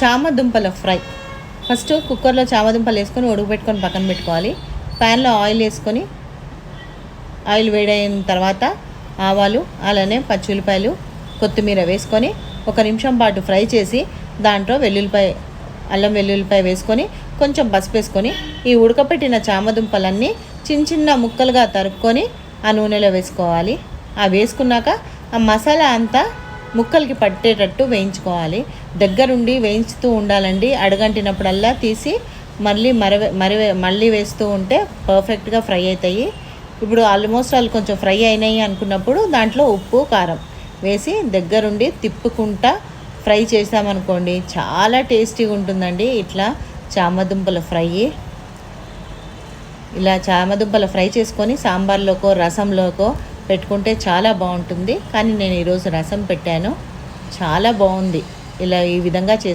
చామదుంపల fry. First కుక్కర్లో చామదుంపలు వేసుకొని ఉడకబెట్టుకొని పక్కన పెట్టుకోవాలి. ప్యాన్లో ఆయిల్ వేసుకొని ఆయిల్ వేడైన తర్వాత ఆవాలు అలానే పచ్చి ఉల్లిపాయలు కొత్తిమీర వేసుకొని ఒక నిమిషం పాటు ఫ్రై చేసి దాంట్లో వెల్లుల్లిపాయ అల్లం వెల్లుల్లిపాయ వేసుకొని కొంచెం పసుపు వేసుకొని ఈ ఉడకపెట్టిన చామదుంపలన్నీ చిన్న చిన్న ముక్కలుగా తరుక్కొని ఆ నూనెలో వేసుకోవాలి. ఆ వేసుకున్నాక ఆ మసాలా అంతా ముక్కలకి పట్టేటట్టు వేయించుకోవాలి. దగ్గరుండి వేయించుతూ ఉండాలండి. అడగంటినప్పుడల్లా తీసి మళ్ళీ మరవే మరివే మళ్ళీ వేస్తూ ఉంటే పర్ఫెక్ట్గా ఫ్రై అవుతాయి ఇప్పుడు ఆల్మోస్ట్ వాళ్ళు కొంచెం ఫ్రై అయినాయి అనుకున్నప్పుడు దాంట్లో ఉప్పు కారం వేసి దగ్గరుండి తిప్పుకుంటా ఫ్రై చేసామనుకోండి చాలా టేస్టీగా ఉంటుందండి. ఇట్లా చామదుంపల ఫ్రై. ఇలా చామదుంపల ఫ్రై చేసుకొని సాంబార్లోకో రసంలోకో పెట్టుకుంటే చాలా బాగుంటుంది. కానీ నేను ఈరోజు రసం పెట్టాను. చాలా బాగుంది. ఇలా ఈ విధంగా చేసి